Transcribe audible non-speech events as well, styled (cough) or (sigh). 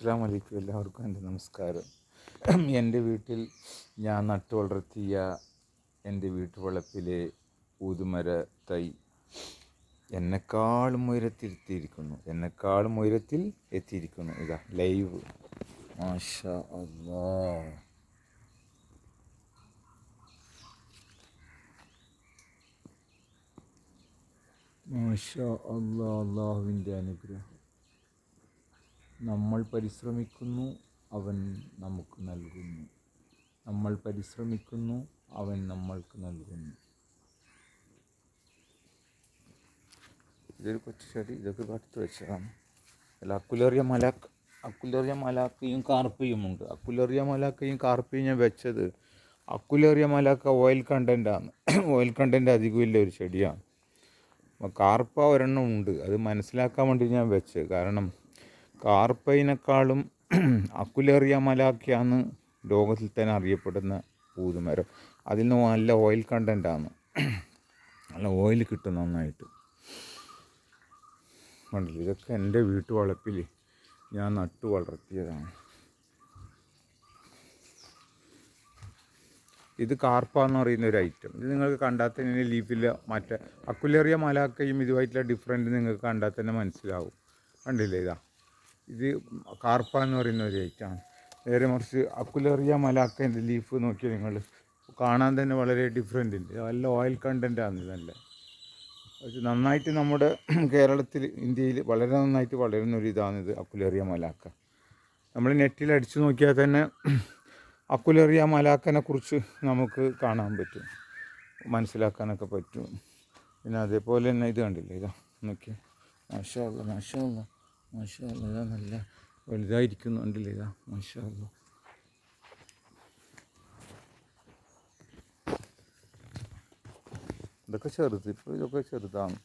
അസ്സാം വലൈക്കും എല്ലാവർക്കും എന്റെ നമസ്കാരം. എന്റെ വീട്ടിൽ ഞാൻ നട്ടു വളർത്തിയ എന്റെ വീട്ടുവളപ്പിലെ ഊതുമര തൈ എന്നെക്കാളും ഉയരത്തിരുത്തിയിരിക്കുന്നു എന്നെക്കാളും ഉയരത്തിൽ എത്തിയിരിക്കുന്നു. ഇതാ ലൈവ്. മാഷാ അള്ളാ. മാഷാ അല്ലാ അള്ളാഹുവിന്റെ അനുഗ്രഹം. നമ്മൾ പരിശ്രമിക്കുന്നു അവൻ നമുക്ക് നൽകുന്നു. നമ്മൾ പരിശ്രമിക്കുന്നു അവൻ നമ്മൾക്ക് നൽകുന്നു. ഇതൊരു കൊച്ചു ചെടി ഇതൊക്കെ അടുത്ത് വെച്ചതാണ്. അല്ല അക്കുലേറിയ മലാക്ക് അക്കുലേറിയ മലാക്കയും കാർപ്പയും ഉണ്ട്. അക്കുലേറിയ മലാക്കയും കാർപ്പയും ഞാൻ വെച്ചത് അക്കുലേറിയ മലാക്ക ഓയിൽ കണ്ടന്റാണ് ഓയിൽ (clears throat) കണ്ടന്റ് അധികമില്ല ഒരു ചെടിയാണ്. കാർപ്പ ഒരെണ്ണം ഉണ്ട്. അത് മനസ്സിലാക്കാൻ വേണ്ടി ഞാൻ വെച്ച് കാരണം കാർപ്പയിനേക്കാളും (clears throat) അക്കുലേറിയ മലാക്കിയാണ് ലോകത്തിൽ തന്നെ അറിയപ്പെടുന്ന പൂതുമരം അതിൽ നിന്ന് നല്ല ഓയിൽ കണ്ടന്റാണ് (clears throat) നല്ല ഓയിൽ കിട്ടും നന്നായിട്ട്. കണ്ടില്ലേ? ഇതൊക്കെ എന്റെ വീട്ടു വളപ്പിൽ ഞാൻ നട്ടു വളർത്തിയതാണ്. ഇത് കാർപ്പ എന്ന് പറയുന്ന ഒരു ഐറ്റം ഇത് നിങ്ങൾക്ക് കണ്ടാൽ തന്നെ ലീഫിൽ മറ്റേ അക്കുലേറിയ മലാക്കയും ഇതുമായിട്ടുള്ള ഡിഫറന്റ് നിങ്ങൾക്ക് കണ്ടാൽ തന്നെ മനസ്സിലാവും. കണ്ടില്ലേ ഇതാ? ഇത് കാർപ്പ എന്ന് പറയുന്ന ഒരു ഐറ്റമാണ് നേരെ മറിച്ച് അക്കുലേറിയ മലാക്കേന്റെ ലീഫ് നോക്കിയാൽ നിങ്ങൾ കാണാൻ തന്നെ വളരെ ഡിഫറെന്റ് ഉണ്ട്. നല്ല ഓയിൽ കണ്ടന്റാണ് ഇതല്ല നന്നായിട്ട് നമ്മുടെ കേരളത്തിൽ ഇന്ത്യയിൽ വളരെ നന്നായിട്ട് വളരുന്ന ഒരു ഇതാണിത് അക്കുലേറിയ മലാക്ക. നമ്മൾ നെറ്റിൽ അടിച്ചു നോക്കിയാൽ തന്നെ അക്കുലേറിയ മലാക്കനെ കുറിച്ച് നമുക്ക് കാണാൻ പറ്റും. മനസ്സിലാക്കാനൊക്കെ പറ്റും. പിന്നെ അതേപോലെ തന്നെ ഇത് കണ്ടില്ല? ഇതാ നോക്കിയാൽ മാഷാ അല്ല മാഷാ അല്ല മാഷാ അല്ല ഇതാ നല്ല വലുതായിരിക്കുന്നുണ്ടല്ലേ ഇതാ മാഷാ അല്ല ഇതൊക്കെ ചെറുത് ഇപ്പോൾ ഇതൊക്കെ ചെറുതാണ്.